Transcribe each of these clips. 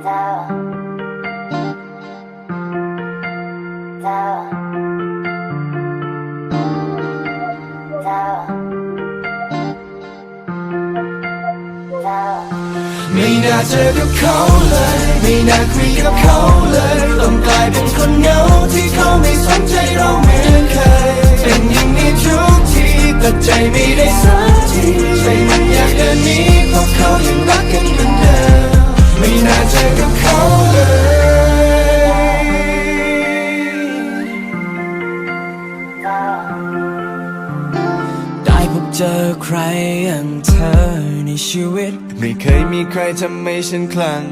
ไม่น่าเจอกับเขาเลย ไม่น่าคุยกับเขาเลย ต้องกลายเป็นคนเหงาที่เขาไม่สนใจเราเหมือนเคย เป็นอย่างนี้ทุกทีแต่ใจไม่ได้สักทีใจมันอยากเดินหนีเพราะเขายัง เจอใครอย่างเธอในชีวิต ไม่เคยมีใครทำให้ฉันคลั่ง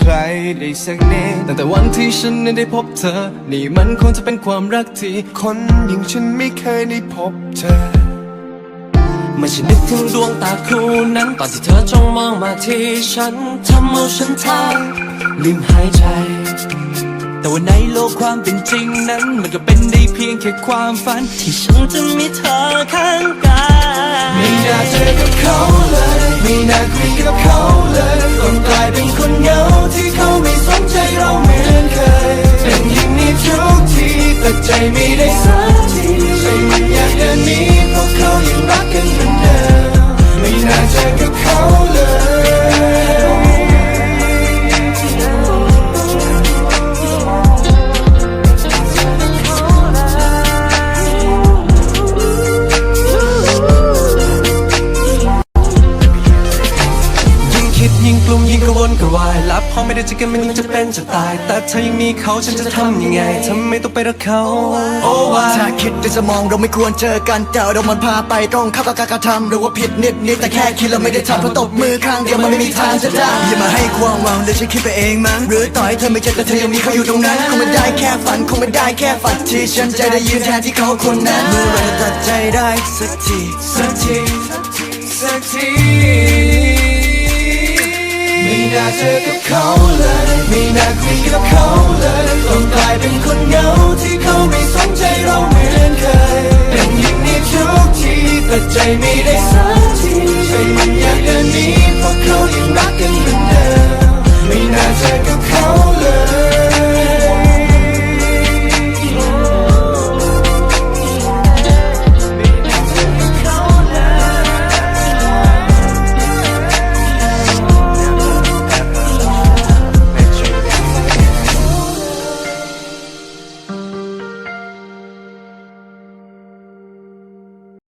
ใครได้สักนิดตั้งแต่วันที่ฉันนั้นได้พบเธอ นี่มันคงจะเป็นความรักที่ คนอย่างฉันไม่เคยได้พบเธอเมื่อฉันนึกถึงดวงตาคู่นั้น ตอนที่เธอจ้องมองมาที่ฉันทำเอาฉันทางลืมหายใจ แต่ว่าในโลกความเป็นจริงนั้น มันก็เป็นได้เพียงแค่ความฝัน ที่ฉันจะมีเธอข้างกายไม่น่าเจอกับเขาเลย ไม่น่าคุยกับเขาเลย ยิ่งคิดยิ่งกลุ้มยิ่งกระวนกระวายรับพอไม่ได้เจอกันมันยังจะเป็นจะตาย แต่เธอยังมีเขาฉันจะทำยังไงทำไมต้องไปรักเขาโอ้ว่าถ้าคิดในสมองเราไม่ควรเจอกันแต่เรามันพาไปตรงเข้ากับการกระทำหรือว่าผิดนิดนิดแต่แค่คิดเราไม่ได้ทำเพราะตบมือข้างเดียวมันไม่มีทางจะได้อย่ามาให้ความหวังเดี๋ยวฉันคิดไปเองมั้งหรือต่อให้เธอไม่เจอแต่เธอยังมีเขาอยู่ตรงนั้นคงไม่ได้แค่ฝันคงไม่ได้แค่ฝันที่ฉันจะได้ยืนแทนที่เขาคนนั้นเมื่อไหรจะตัดใจได้สักทีสักทีสักที เจอกับเขาเลย ไม่น่าคุยกับเขาเลยต้องกลายเป็นคนเหงาที่เขาไม่สนใจเราเหมือนเคย เป็นอย่างนี้ทุกทีแต่ใจไม่ได้สัก